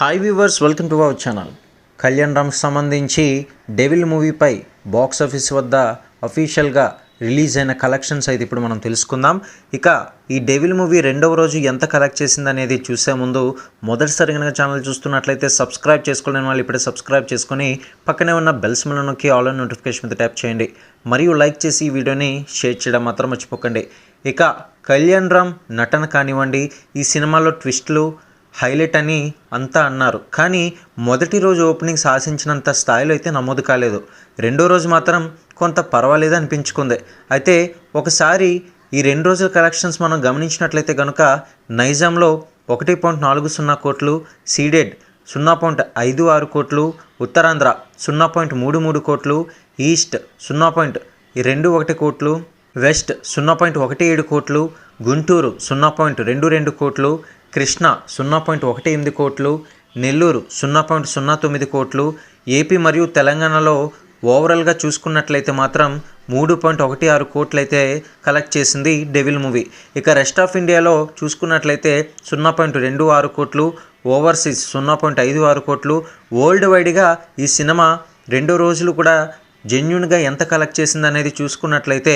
Hi viewers welcome to our channel. Kalyan Ram సంబంధించి devil మూవీపై box office వద్ద అఫీషియల్గా release అయిన కలెక్షన్స్ అయితే ఇప్పుడు మనం తెలుసుకుందాం. ఇక ఈ డెవిల్ మూవీ రెండవ రోజు ఎంత కలెక్ట్ చేసింది అనేది చూసే ముందు మొదటిసారి కనుక ఛానల్ చూస్తున్నట్లయితే సబ్స్క్రైబ్ చేసుకోలేని వాళ్ళు ఇప్పుడే సబ్స్క్రైబ్ చేసుకొని పక్కనే ఉన్న బెల్స్ మీద నొక్కి ఆల్ నోటిఫికేషన్ మీద ట్యాప్ చేయండి. మరియు లైక్ చేసి ఈ వీడియోని షేర్ చేయడం మాత్రం మర్చిపోకండి. ఇక కళ్యాణ్ రామ్ నటన కానివ్వండి ఈ సినిమాలో ట్విస్ట్లు హైలైట్ అని అంతా అన్నారు. కానీ మొదటి రోజు ఓపెనింగ్ సాధించినంత స్థాయిలో అయితే నమోదు కాలేదు. రెండో రోజు మాత్రం కొంత పర్వాలేదు అనిపించుకుంది. అయితే ఒకసారి ఈ రెండు రోజుల కలెక్షన్స్ మనం గమనించినట్లయితే కనుక నైజాంలో ఒకటి పాయింట్ నాలుగు సున్నా కోట్లు సీడెడ్ సున్నా పాయింట్ ఐదు ఆరు కోట్లు ఉత్తరాంధ్ర సున్నా పాయింట్ మూడు మూడు కోట్లు ఈస్ట్ సున్నా పాయింట్ రెండు ఒకటి కోట్లు వెస్ట్ సున్నా పాయింట్ ఒకటి ఏడు కోట్లు గుంటూరు సున్నా పాయింట్ రెండు రెండు కోట్లు కృష్ణ సున్నా పాయింట్ ఒకటి ఎనిమిది కోట్లు నెల్లూరు సున్నా పాయింట్ సున్నా తొమ్మిది కోట్లు ఏపీ మరియు తెలంగాణలో ఓవరాల్గా చూసుకున్నట్లయితే మాత్రం మూడు పాయింట్ ఒకటి ఆరు కోట్లు అయితే కలెక్ట్ చేసింది డెవిల్ మూవీ. ఇక రెస్ట్ ఆఫ్ ఇండియాలో చూసుకున్నట్లయితే సున్నా పాయింట్ రెండు ఆరు కోట్లు ఓవర్సీస్ సున్నా పాయింట్ ఐదు ఆరు కోట్లు వరల్డ్ వైడ్గా ఈ సినిమా రెండు రోజులు కూడా జెన్యున్గా ఎంత కలెక్ట్ చేసింది అనేది చూసుకున్నట్లయితే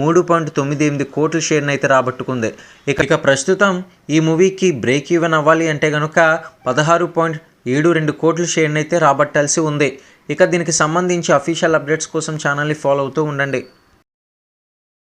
మూడు పాయింట్ తొమ్మిది ఎనిమిది కోట్ల షేర్ని అయితే రాబట్టుకుంది. ఇక ఇక ప్రస్తుతం ఈ మూవీకి బ్రేక్ ఈవెన్ అవ్వాలి అంటే కనుక పదహారు పాయింట్ ఏడు రెండు కోట్ల షేర్ని అయితే రాబట్టాల్సి ఉంది. ఇక దీనికి సంబంధించి అఫీషియల్ అప్డేట్స్ కోసం ఛానల్ని ఫాలో అవుతూ ఉండండి.